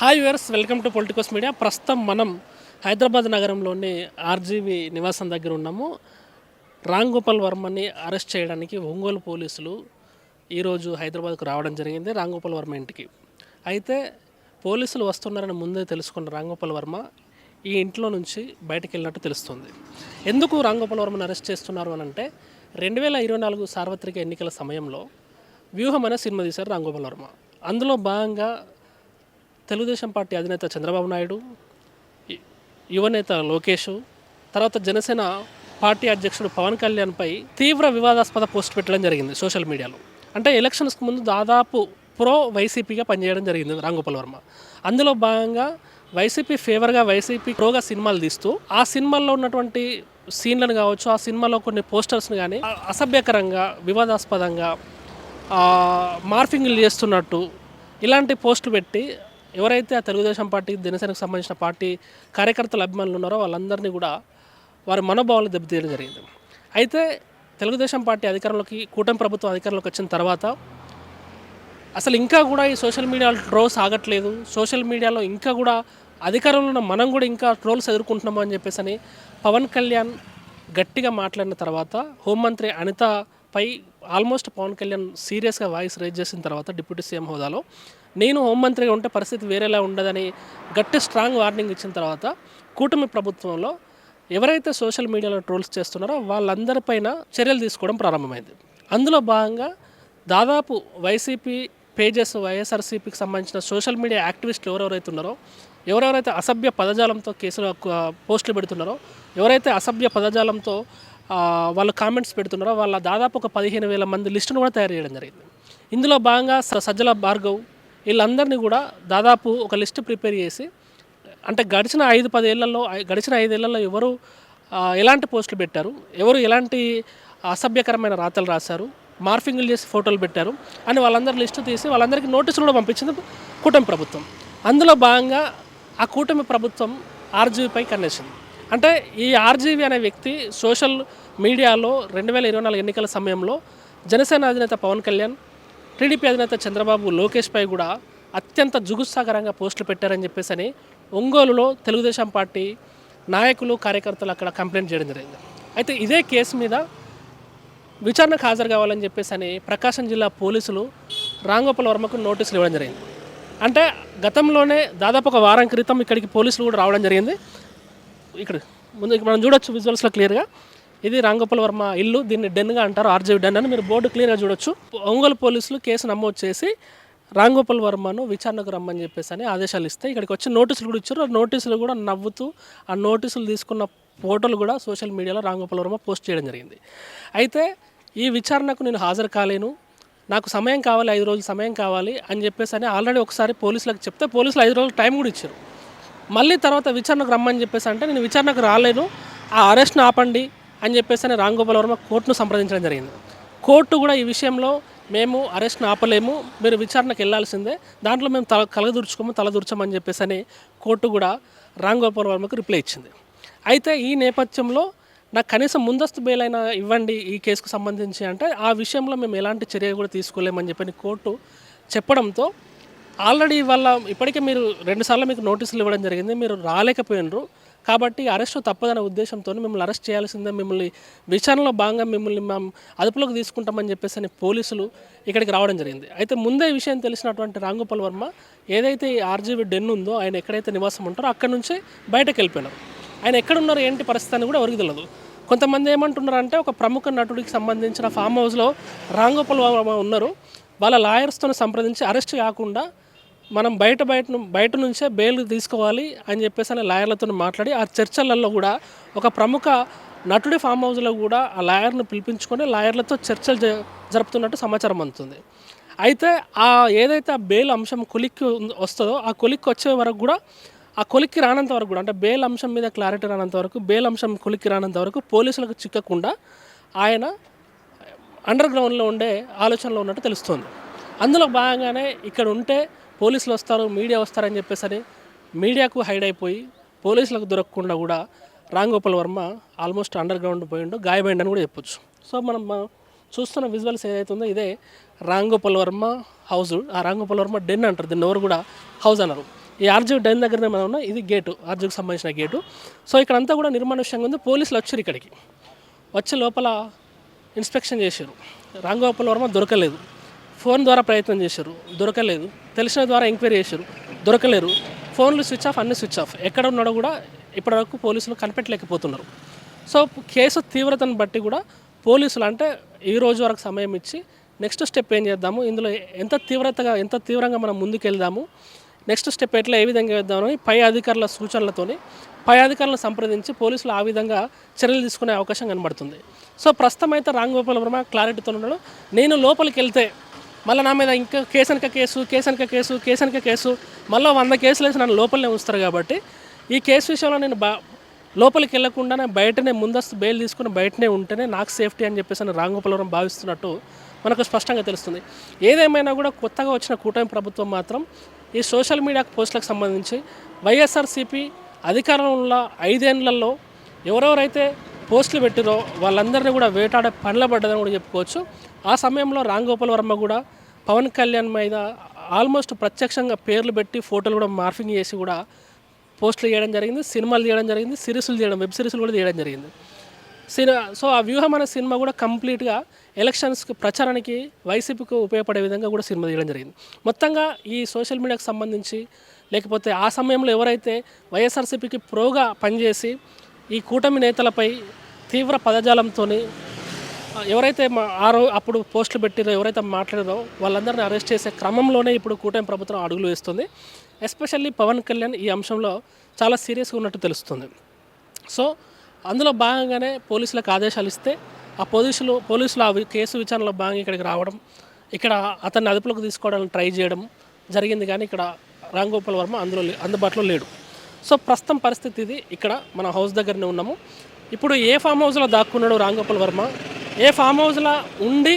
Hi viewers welcome to Politicos Media ప్రస్తుతం మనం హైదరాబాద్ నగరంలోని ఆర్జీవి నివాసం దగ్గర ఉన్నాము. రామ్ గోపాల్ వర్మని అరెస్ట్ చేయడానికి ఒంగోలు పోలీసులు ఈరోజు హైదరాబాద్కు రావడం జరిగింది రామ్ గోపాల్ వర్మ ఇంటికి. అయితే పోలీసులు వస్తున్నారని ముందే తెలుసుకున్న రామ్ గోపాల్ వర్మ ఈ ఇంట్లో నుంచి బయటకు వెళ్ళినట్టు తెలుస్తుంది. ఎందుకు రామ్ గోపాల్ వర్మను అరెస్ట్ చేస్తున్నారు అని అంటే రెండు వేల ఇరవై నాలుగు సార్వత్రిక ఎన్నికల సమయంలో వ్యూహం అనే సినిమా తీశారు రామ్ గోపాల్ వర్మ. అందులో భాగంగా తెలుగుదేశం పార్టీ అధినేత చంద్రబాబు నాయుడు యువనేత లోకేష్ తర్వాత జనసేన పార్టీ అధ్యక్షుడు పవన్ కళ్యాణ్పై తీవ్ర వివాదాస్పద పోస్ట్ పెట్టడం జరిగింది సోషల్ మీడియాలో. అంటే ఎలక్షన్స్కి ముందు దాదాపు ప్రో వైసీపీగా పనిచేయడం జరిగింది రాంగోపాల్ వర్మ. అందులో భాగంగా వైసీపీ ఫేవర్గా వైసీపీ ప్రోగా సినిమాలు తీస్తూ ఆ సినిమాల్లో ఉన్నటువంటి సీన్లను కావచ్చు ఆ సినిమాలో కొన్ని పోస్టర్స్ని కానీ అసభ్యకరంగా వివాదాస్పదంగా మార్ఫింగ్లు చేస్తున్నట్టు ఇలాంటి పోస్టులు పెట్టి ఎవరైతే ఆ తెలుగుదేశం పార్టీ జనసేనకు సంబంధించిన పార్టీ కార్యకర్తల అభిమానులు ఉన్నారో వాళ్ళందరినీ కూడా వారి మనోభావాలు దెబ్బతీయడం జరిగింది. అయితే తెలుగుదేశం పార్టీ అధికారంలోకి కూటమి ప్రభుత్వం అధికారంలోకి వచ్చిన తర్వాత అసలు ఇంకా కూడా ఈ సోషల్ మీడియాలో ట్రోల్స్ ఆగట్లేదు. సోషల్ మీడియాలో ఇంకా కూడా అధికారంలో ఉన్న మనం కూడా ఇంకా ట్రోల్స్ ఎదుర్కొంటున్నాము అని చెప్పేసి అని పవన్ కళ్యాణ్ గట్టిగా మాట్లాడిన తర్వాత హోంమంత్రి అనితపై ఆల్మోస్ట్ పవన్ కళ్యాణ్ సీరియస్గా వాయిస్ రైజ్ చేసిన తర్వాత డిప్యూటీ సీఎం హోదాలో నేను హోంమంత్రిగా ఉంటే పరిస్థితి వేరేలా ఉండదని గట్టి స్ట్రాంగ్ వార్నింగ్ ఇచ్చిన తర్వాత కూటమి ప్రభుత్వంలో ఎవరైతే సోషల్ మీడియాలో ట్రోల్స్ చేస్తున్నారో వాళ్ళందరిపైన చర్యలు తీసుకోవడం ప్రారంభమైంది. అందులో భాగంగా దాదాపు వైసీపీ పేజెస్ వైఎస్ఆర్సీపీకి సంబంధించిన సోషల్ మీడియా యాక్టివిస్టులు ఎవరెవరైతే ఉన్నారో ఎవరెవరైతే అసభ్య పదజాలంతో కేసులు పోస్టులు పెడుతున్నారో ఎవరైతే అసభ్య పదజాలంతో వాళ్ళు కామెంట్స్ పెడుతున్నారో వాళ్ళ దాదాపు ఒక పదిహేను వేల మంది లిస్టును కూడా తయారు చేయడం జరిగింది. ఇందులో భాగంగా స- సజ్జల భార్గవ్ వీళ్ళందరినీ కూడా దాదాపు ఒక లిస్ట్ ప్రిపేర్ చేసి అంటే గడిచిన ఐదు పదేళ్ళలో గడిచిన ఐదేళ్ళలో ఎవరు ఎలాంటి పోస్టులు పెట్టారు ఎవరు ఎలాంటి అసభ్యకరమైన రాతలు రాశారు మార్ఫింగ్లు చేసి ఫోటోలు పెట్టారు అని వాళ్ళందరి లిస్టు తీసి వాళ్ళందరికీ నోటీసులు కూడా పంపించింది కూటమి ప్రభుత్వం. అందులో భాగంగా ఆ కూటమి ప్రభుత్వం ఆర్జీవీపై కన్నేసింది. అంటే ఈ ఆర్జీవీ అనే వ్యక్తి సోషల్ మీడియాలో రెండు వేల ఇరవై నాలుగు ఎన్నికల సమయంలో జనసేన అధినేత పవన్ కళ్యాణ్ టీడీపీ అధినేత చంద్రబాబు లోకేష్పై కూడా అత్యంత జుగుత్సాకరంగా పోస్టులు పెట్టారని చెప్పేసి అని ఒంగోలులో తెలుగుదేశం పార్టీ నాయకులు కార్యకర్తలు అక్కడ కంప్లైంట్ చేయడం జరిగింది. అయితే ఇదే కేసు మీద విచారణకు హాజరు కావాలని చెప్పేసి అని ప్రకాశం జిల్లా పోలీసులు రాంగోపాల్ వర్మకు నోటీసులు ఇవ్వడం జరిగింది. అంటే గతంలోనే దాదాపు ఒక వారం క్రితం ఇక్కడికి పోలీసులు కూడా రావడం జరిగింది. ఇక్కడ ముందు మనం చూడొచ్చు విజువల్స్లో క్లియర్గా ఇది రాంగోపాల్ వర్మ ఇల్లు. దీన్ని డెన్గా అంటారు ఆర్జీవి డెన్ అని. మీరు బోర్డు క్లియర్గా చూడొచ్చు. ఒంగోలు పోలీసులు కేసు నమోదు చేసి రాంగోపాల్ వర్మను విచారణకు రమ్మని చెప్పేసి అని ఆదేశాలు ఇస్తే ఇక్కడికి వచ్చి నోటీసులు కూడా ఇచ్చారు. ఆ నోటీసులు కూడా నవ్వుతూ ఆ నోటీసులు తీసుకున్న ఫోటోలు కూడా సోషల్ మీడియాలో రాంగోపాల్ వర్మ పోస్ట్ చేయడం జరిగింది. అయితే ఈ విచారణకు నేను హాజరు కాలేను. నాకు సమయం కావాలి ఐదు రోజులు సమయం కావాలి అని చెప్పేసి అని ఆల్రెడీ ఒకసారి పోలీసులకు చెప్తే పోలీసులు ఐదు రోజులు టైం కూడా ఇచ్చారు. మళ్ళీ తర్వాత విచారణకు రమ్మని చెప్పేసి అంటే నేను విచారణకు రాలేను. ఆ అరెస్ట్ను ఆపండి. అని చెప్పేసి అని రామ్ గోపాల్ వర్మ కోర్టును సంప్రదించడం జరిగింది. కోర్టు కూడా ఈ విషయంలో మేము అరెస్ట్ను ఆపలేము మీరు విచారణకు వెళ్ళాల్సిందే దాంట్లో మేము తల కలగదూర్చుకోము తలదూర్చమని చెప్పేసి అని కోర్టు కూడా రామ్ గోపాల్ వర్మకు రిప్లై ఇచ్చింది. అయితే ఈ నేపథ్యంలో నాకు కనీసం ముందస్తు బెయిల్ అయినా ఇవ్వండి ఈ కేసుకు సంబంధించి అంటే ఆ విషయంలో మేము ఎలాంటి చర్య కూడా తీసుకోలేమని చెప్పని కోర్టు చెప్పడంతో ఆల్రెడీ వాళ్ళ ఇప్పటికే మీరు రెండుసార్లు మీకు నోటీసులు ఇవ్వడం జరిగింది మీరు రాలేకపోయినరు. కాబట్టి అరెస్ట్ తప్పదనే ఉద్దేశంతో మిమ్మల్ని అరెస్ట్ చేయాల్సిందే. మిమ్మల్ని విచారణలో భాగంగా మిమ్మల్ని మేము అదుపులోకి తీసుకుంటామని చెప్పేసి అని పోలీసులు ఇక్కడికి రావడం జరిగింది. అయితే ముందే విషయం తెలిసినటువంటి రాంగోపాల్ వర్మ ఏదైతే ఈ ఆర్జీవీ డెన్ ఉందో ఆయన ఎక్కడైతే నివాసం ఉంటారో అక్కడ నుంచే బయటకు వెళ్ళిపోయినారు. ఆయన ఎక్కడున్నారు ఏంటి పరిస్థితి అని కూడా ఎవరికి తెలియదు కొంతమంది ఏమంటున్నారు అంటే ఒక ప్రముఖ నటుడికి సంబంధించిన ఫామ్ హౌస్లో రాంగోపాల్ వర్మ ఉన్నారు. వాళ్ళ లాయర్స్తో సంప్రదించి అరెస్ట్ కాకుండా మనం బయట బయట బయట నుంచే బెయిల్ తీసుకోవాలి అని చెప్పేసి అని లాయర్లతో మాట్లాడి ఆ చర్చలలో కూడా ఒక ప్రముఖ నటుడి ఫామ్ హౌస్లో కూడా ఆ లాయర్ను పిలిపించుకొని లాయర్లతో చర్చలు జ- జరుపుతున్నట్టు సమాచారం అందుతుంది. అయితే ఆ ఏదైతే ఆ బెయిల్ అంశం కొలిక్కి వస్తుందో ఆ కొలిక్కి వచ్చే వరకు కూడా ఆ కొలిక్కి రానంత వరకు కూడా అంటే బెయిల్ అంశం మీద క్లారిటీ రానంత వరకు బెయిల్ అంశం కొలిక్కి రానంత వరకు పోలీసులకు చిక్కకుండా ఆయన అండర్ గ్రౌండ్లో ఉండే ఆలోచనలో ఉన్నట్టు తెలుస్తుంది. అందులో భాగంగానే ఇక్కడ ఉంటే పోలీసులు వస్తారు మీడియా వస్తారని చెప్పేసి మీడియాకు హైడ్ అయిపోయి పోలీసులకు దొరకకుండా కూడా Ram Gopal Varma almost underground పోయిండు గాయమైండని కూడా చెప్పొచ్చు. సో మనం చూస్తున్న విజువల్స్ ఏదైతే ఉందో ఇదే రాంగోపాల్ వర్మ హౌస్ ఆ రాంగోపాల్ వర్మ డెన్ అంటారు దీన్ని ఎవరు కూడా హౌస్ అన్నారు ఈ ఆర్జీ డైన్ దగ్గరనే మనం ఉన్నాం ఇది గేటు ఆర్జీకి సంబంధించిన గేటు. సో ఇక్కడ అంతా కూడా నిర్మానుష్యంగా ఉంది పోలీసులు వచ్చారు ఇక్కడికి. వచ్చి లోపల ఇన్స్పెక్షన్ చేశారు. రాంగోపాల్ వర్మ దొరకలేదు. ఫోన్ ద్వారా ప్రయత్నం చేశారు దొరకలేదు. తెలిసిన ద్వారా ఎంక్వైరీ చేశారు. దొరకలేరు. ఫోన్లు స్విచ్ ఆఫ్ అన్ని స్విచ్ ఆఫ్. ఎక్కడ ఉన్నాడో కూడా ఇప్పటివరకు పోలీసులు కనిపెట్టలేకపోతున్నారు. సో కేసు తీవ్రతను బట్టి కూడా పోలీసులు అంటే ఈ రోజు వరకు సమయం ఇచ్చి నెక్స్ట్ స్టెప్ ఏం చేద్దాము? ఇందులో ఎంత తీవ్రతగా ఎంత తీవ్రంగా మనం ముందుకెళ్దాము? నెక్స్ట్ స్టెప్ ఎట్లా ఏ విధంగా వేద్దామని పై అధికారుల సూచనలతోని పై అధికారులను సంప్రదించి పోలీసులు ఆ విధంగా చర్యలు తీసుకునే అవకాశం కనబడుతుంది. సో ప్రస్తుతం అయితే రామ్ వర్మ క్లారిటీతో ఉండడం నేను లోపలికి వెళ్తే మళ్ళీ నా మీద ఇంకా కేసనక కేసు కేసనక కేసు కేసనక కేసు మళ్ళీ వంద కేసులు వేసి నన్ను లోపలనే ఉంచుతారు కాబట్టి ఈ కేసు విషయంలో నేను బా లోపలికి వెళ్ళకుండానే బయటనే ముందస్తు బెయిల్ తీసుకుని బయటనే ఉంటేనే నాకు సేఫ్టీ అని చెప్పేసి అని రాంగోపాలవరం భావిస్తున్నట్టు మనకు స్పష్టంగా తెలుస్తుంది. ఏదేమైనా కూడా కొత్తగా వచ్చిన కూటమి ప్రభుత్వం మాత్రం ఈ సోషల్ మీడియా పోస్టులకు సంబంధించి వైఎస్ఆర్సీపీ అధికారంలో ఐదేళ్ళలో ఎవరెవరైతే పోస్టులు పెట్టిరో వాళ్ళందరినీ కూడా వేటాడే పనుల పడ్డదని కూడా చెప్పుకోవచ్చు. ఆ సమయంలో రాంగోపాల్ వర్మ కూడా పవన్ కళ్యాణ్ మీద ఆల్మోస్ట్ ప్రత్యక్షంగా పేర్లు పెట్టి ఫోటోలు కూడా మార్ఫింగ్ చేసి కూడా పోస్టులు చేయడం జరిగింది సినిమాలు తీయడం జరిగింది సిరీస్లు తీయడం వెబ్ సిరీస్లు కూడా తీయడం జరిగింది. సినిమా సో ఆ వ్యూహం అనే సినిమా కూడా కంప్లీట్గా ఎలక్షన్స్కి ప్రచారానికి వైసీపీకి ఉపయోగపడే విధంగా కూడా సినిమా తీయడం జరిగింది. మొత్తంగా ఈ సోషల్ మీడియాకు సంబంధించి లేకపోతే ఆ సమయంలో ఎవరైతే వైఎస్ఆర్సీపీకి ప్రోగా పనిచేసి ఈ కూటమి నేతలపై తీవ్ర పదజాలంతో ఎవరైతే మా ఆ రో అప్పుడు పోస్టులు పెట్టిరో ఎవరైతే మాట్లాడారో వాళ్ళందరినీ అరెస్ట్ చేసే క్రమంలోనే ఇప్పుడు కూటమి ప్రభుత్వం అడుగులు వేస్తుంది. ఎస్పెషల్లీ పవన్ కళ్యాణ్ ఈ అంశంలో చాలా సీరియస్గా ఉన్నట్టు తెలుస్తుంది. సో అందులో భాగంగానే పోలీసులకు ఆదేశాలు ఇస్తే ఆ పోలీసులు పోలీసులు ఆ వి- కేసు విచారణలో భాగంగా ఇక్కడికి రావడం ఇక్కడ అతన్ని అదుపులోకి తీసుకోవడానికి ట్రై చేయడం జరిగింది కానీ ఇక్కడ రామ్ గోపాల్ వర్మ అందులో అందుబాటులో లేడు. సో ప్రస్తుతం పరిస్థితి ఇది. ఇక్కడ మన హౌస్ దగ్గరనే ఉన్నాము. ఇప్పుడు ఏ ఫామ్ హౌస్లో దాక్కున్నాడు రాంగోపాల్ వర్మ? ఏ ఫామ్ హౌస్లో ఉండి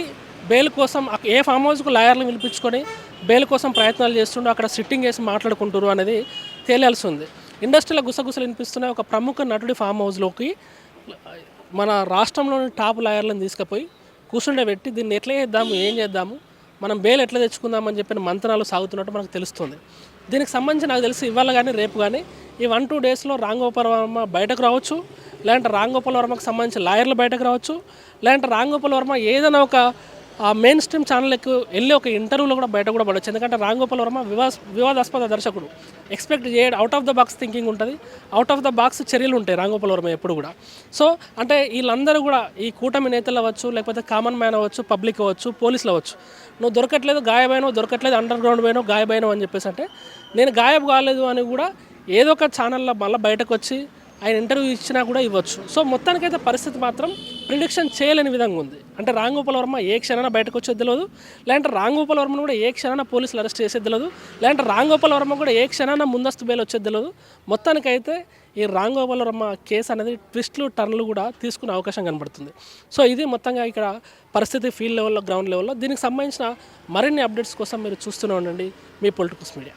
బెయిల్ కోసం ఏ ఫామ్ హౌస్కు లాయర్లు పిలిపించుకొని బెయిల్ కోసం ప్రయత్నాలు చేస్తుండో అక్కడ సిట్టింగ్ వేసి మాట్లాడుకుంటారు అనేది తేలాల్సి ఉంది ఇండస్ట్రీలో గుసగుసలు వినిపిస్తున్న ఒక ప్రముఖ నటుడి ఫామ్ హౌస్లోకి మన రాష్ట్రంలోని టాప్ లాయర్లను తీసుకుపోయి కూర్చుండే పెట్టి దీన్ని ఎట్లా చేద్దాము ఏం చేద్దాము మనం బెయిల్ ఎట్లా తెచ్చుకుందామని చెప్పిన మంత్రాలు సాగుతున్నట్టు మనకు తెలుస్తుంది. దీనికి సంబంధించి నాకు తెలిసి ఇవాళ కానీ రేపు కానీ ఈ వన్ టూ డేస్లో రాంగోపాల్ వర్మ బయటకు రావచ్చు లేదంటే రాంగోపాల్ వర్మకు సంబంధించి లాయర్లు బయటకు రావచ్చు లేదంటే రాంగోపాల్ వర్మ ఏదైనా ఒక మెయిన్ స్ట్రీమ్ ఛానల్కి వెళ్ళి ఒక ఇంటర్వ్యూలో కూడా బయట కూడా పడవచ్చు. ఎందుకంటే రాంగోపాల్ వర్మ వివాస్ వివాదాస్పద దర్శకుడు. ఎక్స్పెక్ట్ చేయడు out of the box thinking ఉంటుంది. అవుట్ ఆఫ్ ద బాక్స్ చర్యలు ఉంటాయి రాంగోపాల్ వర్మ ఎప్పుడు కూడా. సో అంటే వీళ్ళందరూ కూడా ఈ కూటమి నేతలు అవ్వచ్చు లేకపోతే కామన్ మ్యాన్ అవ్వచ్చు పబ్లిక్ అవ్వచ్చు పోలీసులు అవ్వచ్చు. నువ్వు దొరకట్లేదు గాయమైనవు దొరకట్లేదు అండర్ గ్రౌండ్ పోయినావు గాయమైనవు అని చెప్పేసి అంటే నేను గాయబ్ కాలేదు అని కూడా ఏదో ఒక ఛానల్లో మళ్ళీ బయటకు వచ్చి ఆయన ఇంటర్వ్యూ ఇచ్చినా కూడా ఇవ్వచ్చు. సో మొత్తానికైతే పరిస్థితి మాత్రం ప్రిడిక్షన్ చేయలేని విధంగా ఉంది. అంటే రాంగోపాల్ వర్మ ఏ క్షణాన బయటకు వచ్చేది తెలియదు. లేదంటే రాంగోపాల్ వర్మను కూడా ఏ క్షణాన పోలీసులు అరెస్ట్ చేసేది తెలియదు. లేదంటే రాంగోపాల్ వర్మ కూడా ఏ క్షణాన ముందస్తు బెయిల్ వచ్చేది తెలియదు. మొత్తానికైతే ఈ రాంగోపాల్ వర్మ కేసు అనేది ట్విస్ట్లు టర్న్లు కూడా తీసుకునే అవకాశం కనబడుతుంది. సో ఇది మొత్తంగా ఇక్కడ పరిస్థితి ఫీల్డ్ లెవెల్లో గ్రౌండ్ లెవెల్లో దీనికి సంబంధించిన మరిన్ని అప్డేట్స్ కోసం మీరు చూస్తూనే ఉండండి. మీ Politicals Media